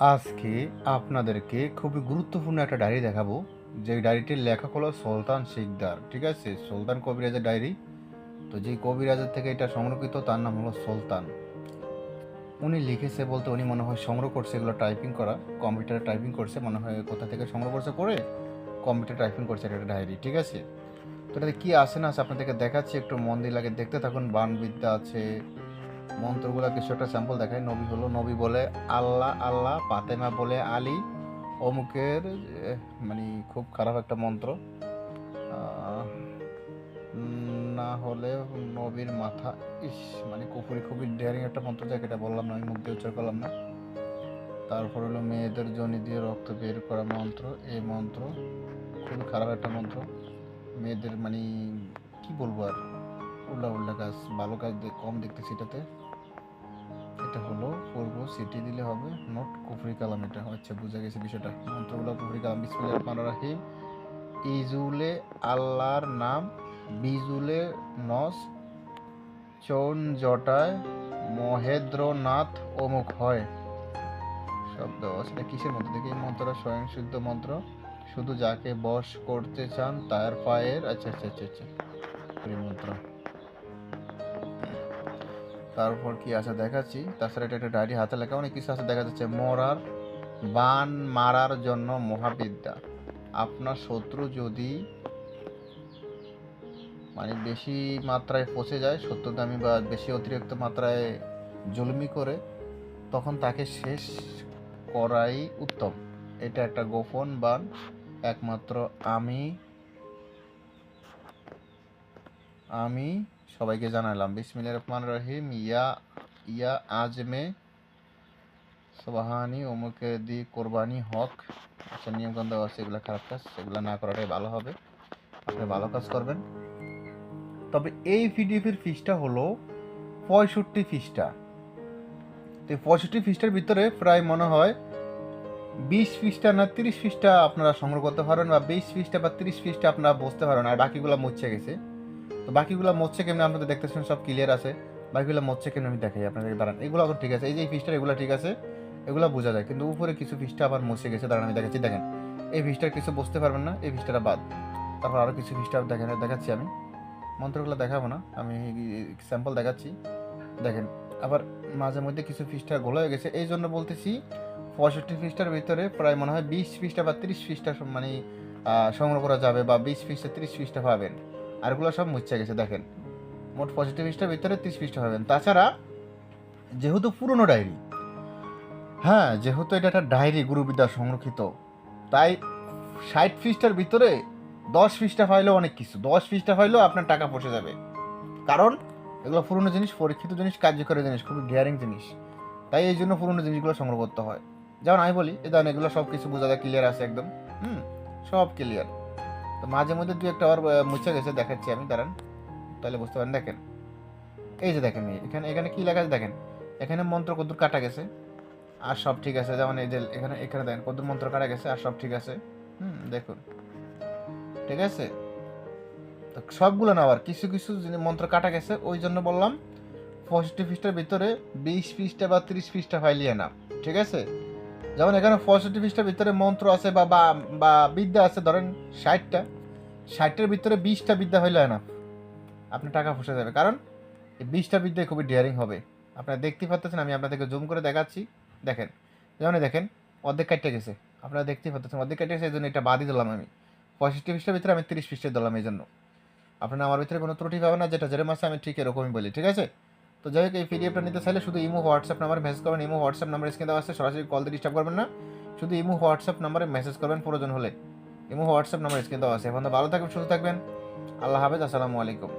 আজকে আপনাদেরকে খুবই গুরুত্বপূর্ণ একটা ডায়েরি দেখাবো। যে ডায়েরিটির লেখক হলো সুলতান শিকদার, ঠিক আছে? সুলতান কবিরাজের ডায়েরি। তো যেই কবিরাজের থেকে এটা সংরক্ষিত, তার নাম হলো সুলতান। উনি লিখেছে বলতে উনি মনে হয় সংগ্রহ করছে, এগুলো টাইপিং করা। কম্পিউটারে টাইপিং করছে, মনে হয় কোথা থেকে সংগ্রহ করছে, করে কম্পিউটার টাইপিং করছে এটা একটা ডায়েরি, ঠিক আছে? তো এটাতে কী আছে না আছে আপনাদেরকে দেখাচ্ছি, একটু মন দিয়ে লাগে দেখতে থাকুন। বানবিদ্যা আছে মন্ত্রগুলো কিছু একটা স্যাম্পল দেখায় নবী হলো নবী বলে আল্লাহ আল্লাহ পাতেমা বলে আলী, অমুকের মানে খুব খারাপ একটা মন্ত্র। না হলে নবীর মাথা, ইস মানে কুপুরি খুবই ডেয়ারিং একটা মন্ত্র যাকে, এটা বললাম না, আমি মুখ দিয়ে উচ্চার করলাম না। তারপর হলো মেয়েদের জনি দিয়ে রক্ত বের করা মন্ত্র, এই মন্ত্র খুবই খারাপ একটা মন্ত্র। মেয়েদের মানে কি বলব আর? উল্টা উল্লা গাছ ভালো গাছ কম দেখতেছি এটাতে এটা হলো পূর্ব সিটি দিলে হবে। নোট কুফরি কালাম এটা। আচ্ছা বুঝা গেছে বিষয়টা। মন্ত্রগুলো কুফরি কালাম। বিসমিল্লাহির রহমানির রহিম। ইজুলে আল্লাহর নাম, বিজুলে নস চৌন জটায় মহেন্দ্রনাথ অমুক হয়। শব্দ, সেটা কিসের মন্ত্র? দেখি, এই মন্ত্রটা স্বয়ং সিদ্ধ মন্ত্র। শুধু যাকে বশ করতে চান, তার পায়ের আচ্ছা আচ্ছা আচ্ছা আচ্ছা। মন্ত্র। তারপর কি আছে দেখাচ্ছি? তাছাড়া এটা একটা ডায়েরি হাতে লেখা, অনেক কিছু আছে দেখা যাচ্ছে মরার বান মারার জন্য মহাবিদ্যা। আপনার শত্রু যদি মানে বেশি মাত্রায় পচে যায় শত্রুদামি বা বেশি অতিরিক্ত মাত্রায় জুলমি করে, তখন তাকে শেষ করাই উত্তম। এটা একটা গোপন বান, একমাত্র আমি আমি সবাইকে জানালাম। বিসমিল্লাহ রহমান রহিম। ইয়া ইয়া আজমে সোবাহানি, অমুকে দি কোরবানি হক। আচ্ছা নিয়মকানুন দেওয়া আছে খারাপ কাজ সেগুলো না করাটাই ভালো হবে। আপনি ভালো কাজ করবেন। তবে এই পিডিএফের ফিসটা হলো পঁয়ষট্টি ফিসটা তো পঁয়ষট্টি ফিসটার ভিতরে প্রায় মনে হয় বিশ ফিসটা না তিরিশ ফিসটা আপনারা সংগ্রহ করতে পারবেন বা বিশ ফিসটা বা তিরিশ ফিসটা আপনারা বুঝতে পারবেন আর বাকিগুলো মুচ্ছে গেছে। তো বাকিগুলো মরছে কেমনি আপনাদের দেখতেছেন সব ক্লিয়ার আছে। বাকিগুলো মরছে কেমনি আমি দেখাই আপনাদের দাঁড়ান। এগুলো তো ঠিক আছে, এই যে ফিসটা এগুলো ঠিক আছে, এগুলো বোঝা যায়। কিন্তু উপরে কিছু ফিসটা আবার মুছে গেছে, দাঁড়ান আমি দেখাচ্ছি, দেখেন। এই ফিসটার কিছু বুঝতে পারবেন না, এই ফিসটা বাদ। তারপর আরও কিছু ফিসটা দেখেন, দেখাচ্ছি আমি। মন্ত্রগুলো দেখাবো না, আমি স্যাম্পল দেখাচ্ছি। দেখেন, আবার মাঝে মধ্যে কিছু ফিসটা গোলা হয়ে গেছে, এই জন্য বলতেছি পঁয়ষট্টি ফিসটার ভিতরে প্রায় মনে হয় বিশ ফিসটা বা তিরিশ ফিসটা মানে সংগ্রহ করা যাবে বা বিশ ফিসটা তিরিশ ফিসটা পাবেন। আরগুলো সব মুচ্ছে গেছে, দেখেন। মোট পঁয়ষট্টি পৃষ্ঠার ভিতরে তিরিশ পৃষ্ঠা পাবেন। তাছাড়া, যেহেতু পুরনো ডায়েরি হ্যাঁ যেহেতু এটা একটা ডায়েরি গুরুবিদ্যা সংরক্ষিত, তাই ষাট পৃষ্ঠার ভিতরে দশ পৃষ্ঠা পাইলেও অনেক কিছু। দশ পৃষ্ঠা পাইলেও আপনার টাকা পচে যাবে। কারণ, এগুলো পুরনো জিনিস, পরীক্ষিত জিনিস, কার্যকরী জিনিস, খুবই ডিয়ারিং জিনিস। তাই এই জন্য পুরনো জিনিসগুলো সংগ্রহ করতে হয়। যেমন আমি বলি এ ধরেন এগুলো সব কিছু বোঝা যায় ক্লিয়ার আছে একদম। হুম, সব ক্লিয়ার তো মাঝে মধ্যে দু একটা আবার মুছে গেছে, দেখাচ্ছি আমি, দাঁড়ান। তাহলে বুঝতে পারেন, দেখেন। এই যে দেখেন এখানে এখানে কী লেখা আছে, দেখেন। এখানে মন্ত্র কদ্দুর কাটা গেছে, আর সব ঠিক আছে। যেমন এই যে এখানে এখানে দেখেন, কদ্দুর মন্ত্র কাটা গেছে, আর সব ঠিক আছে। হুম, দেখুন। ঠিক আছে? তো সবগুলো না আবার কিছু কিছু মন্ত্র কাটা গেছে, ওই জন্য বললাম, পঁয়ষট্টি পৃষ্ঠার ভিতরে বিশ পৃষ্ঠা বা তিরিশ পৃষ্ঠা ফাইলিয়ে না ঠিক আছে? যেমন এখানে পঁয়ষট্টি পৃষ্ঠার ভিতরে মন্ত্র আছে বা বা বিদ্যা আছে, ধরেন ষাটটা। ষাটটার ভিতরে বিশটা বিদ্যা হইলে না আপনার টাকা ফসে যাবে। কারণ এই বিশটা বিদ্যায় খুবই ডিয়ারিং হবে। আপনারা দেখতে পাচ্ছেন আমি আপনাদেরকে জুম করে দেখাচ্ছি। দেখেন, যেমন দেখেন, অর্ধেক কাটতে গেছে। আপনারা দেখতেই পাচ্ছেন অর্ধেক কাটতে গেছে, এই জন্য এটা বাদই দিলাম আমি। পঁয়ষট্টি পৃষ্ঠার ভিতরে আমি তিরিশ পৃষ্ঠা দিলাম এই জন্য। আপনারা আমার ভিতরে কোনো ত্রুটি পাবেন না, যেটা যেরকম মাসে আমি ঠিক এরকমই বলি, ঠিক আছে? তো যাই হোক, এই পিডিএফটা নিতে চাইলে শুধু ইমো, হোয়াটসঅ্যাপ নাম্বারে মেসেজ করবেন। ইমো, হোয়াটসঅ্যাপ নাম্বার স্ক্রিনে দেওয়া আছে, সরাসরি কল দিয়ে ডিস্টার্ব করবেন না। শুধু ইমো, হোয়াটসঅ্যাপ নাম্বারে মেসেজ করবেন, প্রয়োজন হলে। ইমো, হোয়াটসঅ্যাপ নাম্বার স্ক্রিনে দেওয়া আছে। এখন তো ভালো থাকবেন, সুস্থ থাকবেন। আল্লাহ হাফেজ, আসসালামু আলাইকুম।